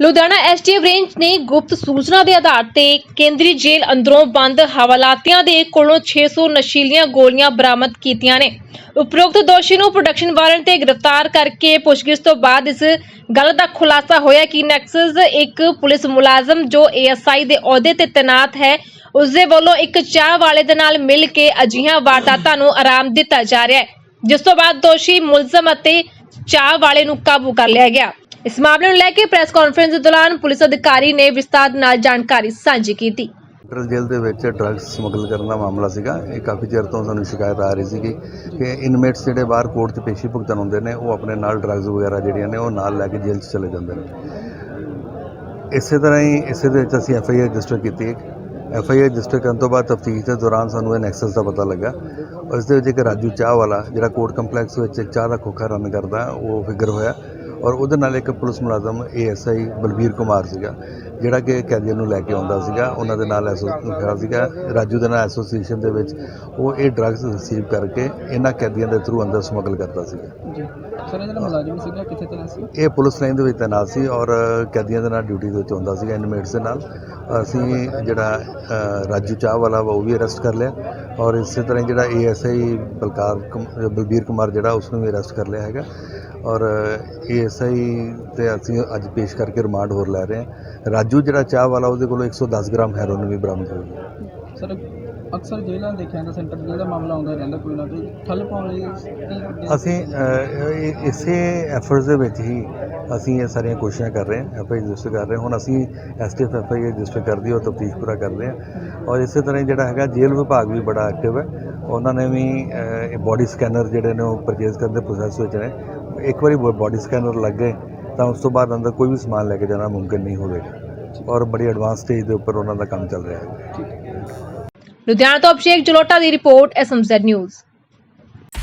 Ludhiana STF range ਨੇ ਗੁਪਤ ਸੂਚਨਾ ਦੇ ਆਧਾਰ ਤੇ ਕੇਂਦਰੀ ਜੇਲ੍ਹ ਅੰਦਰੋਂ ਬੰਦ ਹਵਾਲਾਤੀਆਂ ਦੇ ਕੋਲੋਂ 600 ਨਸ਼ੀਲੀਆਂ ਗੋਲੀਆਂ ਬਰਾਮਦ ਕੀਤੀਆਂ ਨੇ। ਉਪਰੋਕਤ ਦੋਸ਼ੀ ਨੂੰ ਪ੍ਰੋਡਕਸ਼ਨ ਵਾਰੰਟ ਤੇ ਗ੍ਰਿਫਤਾਰ ਕਰਕੇ ਪੁੱਛਗਿੱਛ ਤੋਂ ਬਾਅਦ ਇਸ ਗੱਲ ਦਾ ਖੁਲਾਸਾ ਹੋਇਆ ਕਿ ਨੈਕਸਸ ਇੱਕ ਪੁਲਿਸ ਮੁਲਾਜ਼ਮ ਜੋ ਏਐਸਆਈ ਦੇ ਅਹੁਦੇ ਤੇ ਤੈਨਾਤ ਹੈ ਉਸ ਦੇ ਵੱਲੋਂ ਇੱਕ ਚਾਹ ਵਾਲੇ ਦੇ ਨਾਲ ਮਿਲ ਕੇ ਅਜਿਹੀਆਂ ਵਾਰਦਾਤਾਂ ਨੂੰ ਆਰਾਮ ਦਿੱਤਾ ਜਾ ਰਿਹਾ ਹੈ, ਜਿਸ ਤੋਂ ਬਾਅਦ ਦੋਸ਼ੀ ਮੁਲਜ਼ਮ ਅਤੇ ਚਾਹ ਵਾਲੇ ਨੂੰ ਕਾਬੂ ਕਰ ਲਿਆ ਗਿਆ। ਇਸ ਮਾਮਲੇ ਨੂੰ ਲੈ ਕੇ ਪ੍ਰੈਸ ਕਾਨਫਰੰਸ ਦੇ ਦੌਰਾਨ ਪੁਲਿਸ ਅਧਿਕਾਰੀ ਨੇ ਵਿਸਤਾਰ ਨਾਲ ਜਾਣਕਾਰੀ ਸਾਂਝੀ ਕੀਤੀ। ਸੈਂਟਰਲ ਜੇਲ੍ਹ ਦੇ ਵਿੱਚ ਡਰੱਗਸ ਸਮਗਲ ਕਰਨ ਦਾ ਮਾਮਲਾ ਸੀਗਾ। ਇਹ ਕਾਫੀ ਚਿਰ ਤੋਂ ਸਾਨੂੰ ਸ਼ਿਕਾਇਤ ਆ ਰਹੀ ਸੀਗੀ ਕਿ ਇਨਮੇਟਸ ਜਿਹੜੇ ਬਾਹਰ ਕੋਰਟ 'ਚ ਪੇਸ਼ੀ ਭੁਗਤਣ ਹੁੰਦੇ ਨੇ, ਉਹ ਆਪਣੇ ਨਾਲ ਡਰੱਗਸ ਵਗੈਰਾ ਜਿਹੜੀਆਂ ਨੇ, ਉਹ ਨਾਲ ਲੈ ਕੇ ਜੇਲ੍ਹ 'ਚ ਚਲੇ ਜਾਂਦੇ ਨੇ। ਇਸੇ ਤਰ੍ਹਾਂ ਹੀ ਇਸੇ ਦੇ ਵਿੱਚ ਅਸੀਂ ਐਫ ਆਈ ਆਰ ਰਜਿਸਟਰ ਕੀਤੀ ਐਫ ਆਈ ਆਰ ਰਜਿਸਟਰ ਕਰਨ ਤੋਂ ਬਾਅਦ ਤਫਤੀਸ਼ ਦੇ ਦੌਰਾਨ ਸਾਨੂੰ ਇਹ ਨੈਕਸਸ ਦਾ ਪਤਾ ਲੱਗਾ। ਉਸ ਦੇ ਵਿੱਚ ਇੱਕ ਰਾਜੂ ਚਾਹ ਵਾਲਾ ਜਿਹੜਾ ਕੋਰਟ ਕੰਪਲੈਕਸ ਵਿੱਚ ਇੱਕ ਚਾਹ ਦਾ ਖੋਖਾ ਰਨ ਕਰਦਾ, ਉਹ ਫਿਗਰ ਹੋਇਆ। ਔਰ ਉਹਦੇ ਨਾਲ ਇੱਕ ਪੁਲਿਸ ਮੁਲਾਜ਼ਮ ਏਐਸਆਈ ਬਲਬੀਰ ਕੁਮਾਰ ਸੀਗਾ ਜਿਹੜਾ ਕਿ ਕੈਦੀਆਂ ਨੂੰ ਲੈ ਕੇ ਆਉਂਦਾ ਸੀਗਾ। ਉਹਨਾਂ ਦੇ ਨਾਲ ਐਸੋਸੀਏਸ਼ਨ ਸੀਗਾ। ਰਾਜੂ ਦੇ ਨਾਲ ਐਸੋਸੀਏਸ਼ਨ ਦੇ ਵਿੱਚ ਉਹ ਇਹ ਡਰੱਗਸ ਰਿਸੀਵ ਕਰਕੇ ਇਹਨਾਂ ਕੈਦੀਆਂ ਦੇ ਥਰੂ ਅੰਦਰ ਸਮਗਲ ਕਰਦਾ ਸੀਗਾ। ਜੀ। ਸਰ ਇਹ ਜਿਹੜਾ ਮੁਲਾਜ਼ਮ ਸੀਗਾ ਕਿੱਥੇ ਤੱਕ ਸੀ? ਇਹ ਪੁਲਿਸ ਲਾਈਨ ਦੇ ਵਿੱਚ ਤੈਨਾਤ ਸੀ ਔਰ ਕੈਦੀਆਂ ਦੇ ਨਾਲ ਡਿਊਟੀ ਦੇ ਵਿੱਚ ਹੁੰਦਾ ਸੀਗਾ ਇਨਮੇਟਸ ਦੇ ਨਾਲ। ਅਸੀਂ ਜਿਹੜਾ ਰਾਜੂ ਚਾਹ ਵਾਲਾ ਉਹ ਵੀ ਅਰੈਸਟ ਕਰ ਲਿਆ ਔਰ ਇਸੇ ਤਰ੍ਹਾਂ ਜਿਹੜਾ ਏਐਸਆਈ ਬਲਕਾਰ ਬਲਬੀਰ ਕੁਮਾਰ ਜਿਹੜਾ ਉਸ ਨੂੰ ਵੀ ਅਰੈਸਟ ਕਰ ਲਿਆ ਹੈਗਾ। ਔਰ ਏਐਸਆਈ ਤੇ ਅਸੀਂ ਅੱਜ ਪੇਸ਼ ਕਰਕੇ ਰਿਮਾਂਡ ਹੋਰ ਲੈ ਰਹੇ ਹਾਂ। ਰਾਜੂ ਜਿਹੜਾ ਚਾਹ ਵਾਲਾ ਉਹਦੇ ਕੋਲੋਂ 110 ਗ੍ਰਾਮ ਹੈਰੋਇਨ ਵੀ ਬਰਾਮਦ ਹੋਈ ਹੈ। ਸਰ ਅਕਸਰ ਜੇਲ੍ਹਾਂ ਦੇਖਿਆ ਜਾਂਦਾ ਸੈਂਟਰ ਜੇਲ੍ਹ ਦਾ ਮਾਮਲਾ ਆਉਂਦਾ ਰਹਿੰਦਾ ਕੋਈ ਨਾ ਕੋਈ ਠੱਲ ਪਾਉਣ ਲਈ ਅਸੀਂ ਇਸੇ ਐਫਰਟਸ ਦੇ ਵਿੱਚ ਹੀ ਅਸੀਂ ਇਹ ਸਾਰੀਆਂ ਕੋਸ਼ਿਸ਼ਾਂ ਕਰ ਰਹੇ ਹਾਂ ਐਫ ਆਈ ਰਜਿਸਟਰ ਕਰ ਰਹੇ ਹਾਂ। ਹੁਣ ਅਸੀਂ ਐਸਟੀਐਫ ਐਫ ਆਈ ਰਜਿਸਟਰ ਕਰਦੀ ਔਰ ਤਫਤੀਸ਼ ਪੂਰਾ ਕਰ ਰਹੇ ਹਾਂ। ਔਰ ਇਸੇ ਤਰ੍ਹਾਂ ਹੀ ਜਿਹੜਾ ਹੈਗਾ ਜੇਲ੍ਹ ਵਿਭਾਗ ਵੀ ਬੜਾ ਐਕਟਿਵ ਹੈ। ਉਹਨਾਂ ਨੇ ਵੀ ਇਹ ਬੋਡੀ ਸਕੈਨਰ ਜਿਹੜੇ ਨੇ ਉਹ ਪਰਚੇਜ਼ ਕਰਨ ਦੇ ਪ੍ਰੋਸੈਸ ਵਿੱਚ ਨੇ। ਇੱਕ ਵਾਰੀ ਬੋਡੀ ਸਕੈਨਰ ਲੱਗ ਗਏ ਤਾਂ ਉਸ ਤੋਂ ਬਾਅਦ ਅੰਦਰ ਕੋਈ ਵੀ ਸਮਾਨ ਲੈ ਕੇ ਜਾਣਾ ਮੁਮਕਿਨ ਨਹੀਂ ਹੋਵੇਗਾ। ਔਰ ਬੜੀ ਐਡਵਾਂਸ ਸਟੇਜ ਦੇ ਉੱਪਰ ਉਹਨਾਂ ਦਾ ਕੰਮ ਚੱਲ ਰਿਹਾ ਹੈ। ਲੁਧਿਆਣਾ ਤੋਂ ਅਭਿਸ਼ੇਕ ਜਲੋਟਾ ਦੀ ਰਿਪੋਰਟ ਐਸਐਮਜ਼ੈਡ ਨਿਊਜ਼